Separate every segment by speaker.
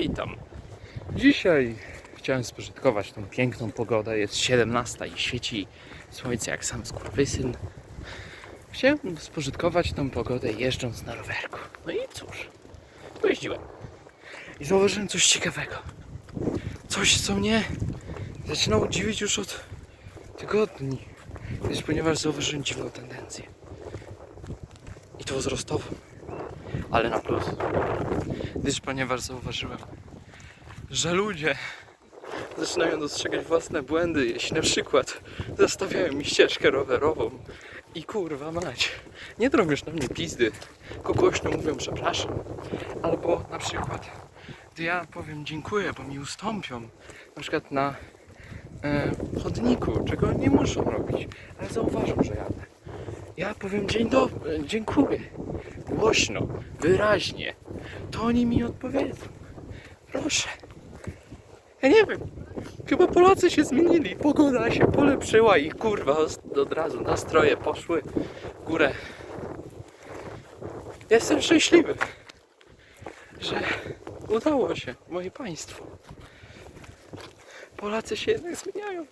Speaker 1: witam. Dzisiaj chciałem spożytkować tą piękną pogodę. Jest 17 i świeci słońce jak sam skurwysyn. Chciałem spożytkować tą pogodę jeżdżąc na rowerku. No i cóż, pojeździłem. I zauważyłem coś ciekawego. Coś, co mnie zaczynało dziwić już od tygodni. Ponieważ zauważyłem dziwną tendencję. I to wzrostową. Ale na plus. Gdyż ponieważ zauważyłem, że ludzie zaczynają dostrzegać własne błędy, jeśli na przykład zostawiają mi ścieżkę rowerową i kurwa mać, nie drąbiesz na mnie pizdy, tylko głośno mówią przepraszam. Albo na przykład, gdy ja powiem dziękuję, bo mi ustąpią, na przykład na e, chodniku, czego nie muszą robić, ale zauważą, że jadę. Ja powiem dzień dobry, dziękuję. Głośno, wyraźnie. To oni mi odpowiedzą. Proszę. Ja nie wiem. Chyba Polacy się zmienili. Pogoda się polepszyła i kurwa od- razu nastroje poszły w górę. Jestem szczęśliwy, że udało się moje państwo. Polacy się jednak zmieniają.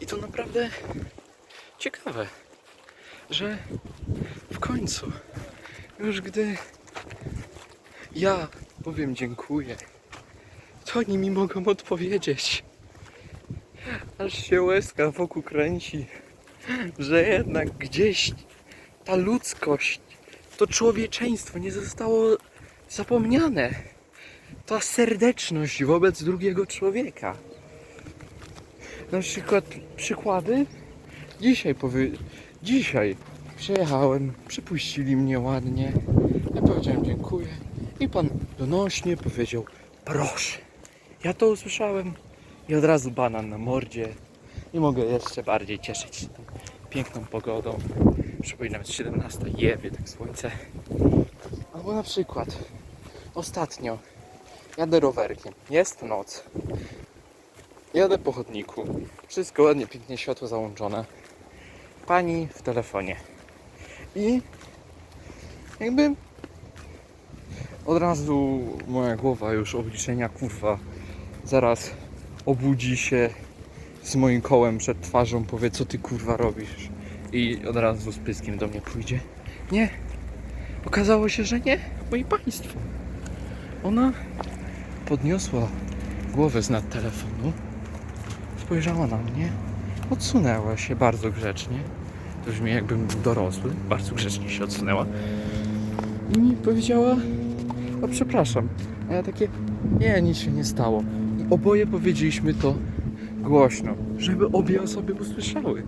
Speaker 1: I to naprawdę ciekawe, że w końcu, już gdy ja powiem dziękuję, to oni mi mogą odpowiedzieć. Aż się łezka wokół kręci, że jednak gdzieś ta ludzkość, to człowieczeństwo nie zostało zapomniane. Ta serdeczność wobec drugiego człowieka. Na przykład przykłady Dzisiaj powie... Dzisiaj przyjechałem, przypuścili mnie ładnie. Ja powiedziałem dziękuję. I pan donośnie powiedział proszę. Ja to usłyszałem i od razu banan na mordzie. I mogę jeszcze bardziej cieszyć się tą piękną pogodą. Przypominam, jest 17, jebie tak słońce. Albo na przykład ostatnio jadę rowerkiem, jest noc. Jadę po chodniku. Wszystko ładnie, pięknie, światło załączone. Pani w telefonie. I jakby od razu moja głowa już obliczenia kurwa zaraz obudzi się z moim kołem przed twarzą, powie co ty kurwa robisz i od razu z pyskiem do mnie pójdzie. Nie. Okazało się, że nie. Moje państwo. Ona podniosła głowę z nad telefonu spojrzała na mnie, odsunęła się bardzo grzecznie. Brzmi jakbym dorosły, bardzo grzecznie się odsunęła. I mi powiedziała, o przepraszam. A ja takie, nie, nic się nie stało. I oboje powiedzieliśmy to głośno, żeby obie osoby usłyszały.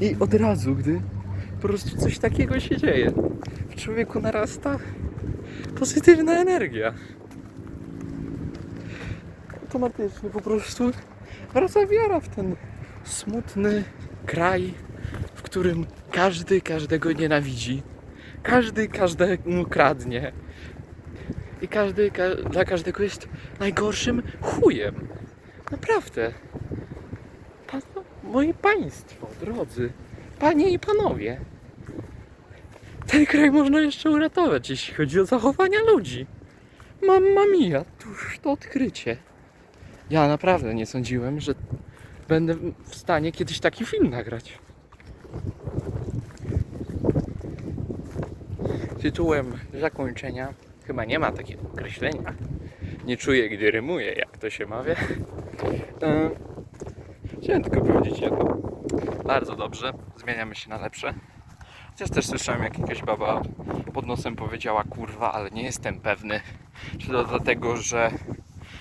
Speaker 1: I od razu, gdy po prostu coś takiego się dzieje, w człowieku narasta pozytywna energia. Automatycznie po prostu wraca wiara w ten smutny kraj, w którym każdy każdego nienawidzi, każdy każdemu kradnie i każdy ka dla każdego jest najgorszym chujem. Naprawdę. Pa moi państwo, drodzy, panie i panowie, ten kraj można jeszcze uratować, jeśli chodzi o zachowania ludzi. Mamma mia, tuż to odkrycie. Ja naprawdę nie sądziłem, że będę w stanie kiedyś taki film nagrać. Tytułem zakończenia chyba nie ma takiego określenia. Nie czuję, gdy rymuję, jak to się mawia. E, Chciałem tylko powiedzieć jedno. Bardzo dobrze, zmieniamy się na lepsze. Chociaż też słyszałem, jak jakaś baba pod nosem powiedziała kurwa, ale nie jestem pewny, czy to dlatego, że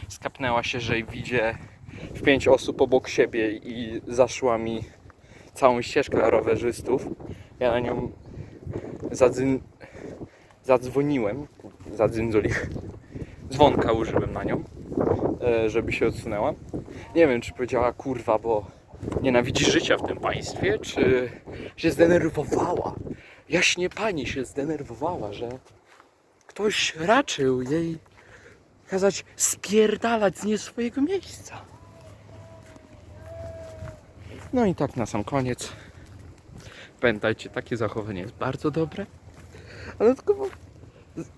Speaker 1: skapnęła się, że widzie w pięć osób obok siebie i zaszła mi całą ścieżkę rowerzystów. Ja na nią zadzyn... zadzwoniłem, zadzyndzoli. Dzwonka użyłem na nią, e, żeby się odsunęła. Nie wiem, czy powiedziała kurwa, bo nienawidzi życia w tym państwie, czy się zdenerwowała. Jaśnie pani się zdenerwowała, że ktoś raczył jej kazać spierdalać z nie swojego miejsca. No i tak na sam koniec. Pamiętajcie, takie zachowanie jest bardzo dobre, ale tylko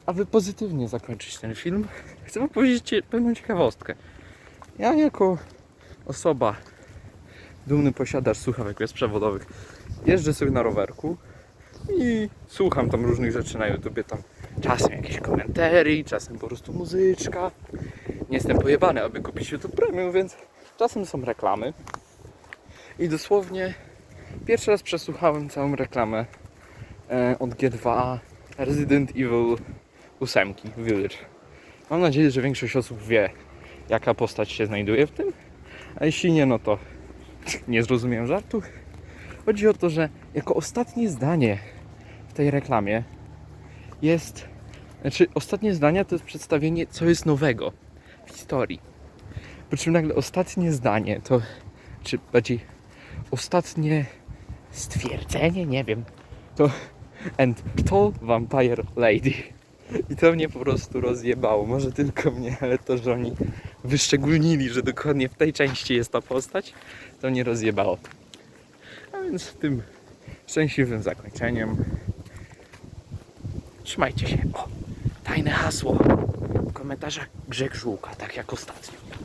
Speaker 1: aby pozytywnie zakończyć ten film, chcę wam powiedzieć pewną ciekawostkę. Ja jako osoba, dumny posiadacz słuchawek bezprzewodowych, jeżdżę sobie na rowerku i słucham tam różnych rzeczy na YouTubie, tam czasem jakieś komentary, czasem po prostu muzyczka. Nie jestem pojebany, aby kupić YouTube Premium, więc czasem są reklamy. I dosłownie pierwszy raz przesłuchałem całą reklamę e, od G2 Resident Evil 8 Village. Mam nadzieję, że większość osób wie, jaka postać się znajduje w tym. A jeśli nie, no to nie zrozumiem żartu. Chodzi o to, że jako ostatnie zdanie w tej reklamie jest. Znaczy, ostatnie zdanie to jest przedstawienie, co jest nowego w historii. Po czym nagle ostatnie zdanie to. Czy bardziej ostatnie stwierdzenie, nie wiem. To. And to Vampire Lady. I to mnie po prostu rozjebało. Może tylko mnie, ale to, że oni wyszczególnili, że dokładnie w tej części jest ta postać, to mnie rozjebało. A więc tym szczęśliwym zakończeniem trzymajcie się. O, tajne hasło w komentarzach Grzeg tak jak ostatnio.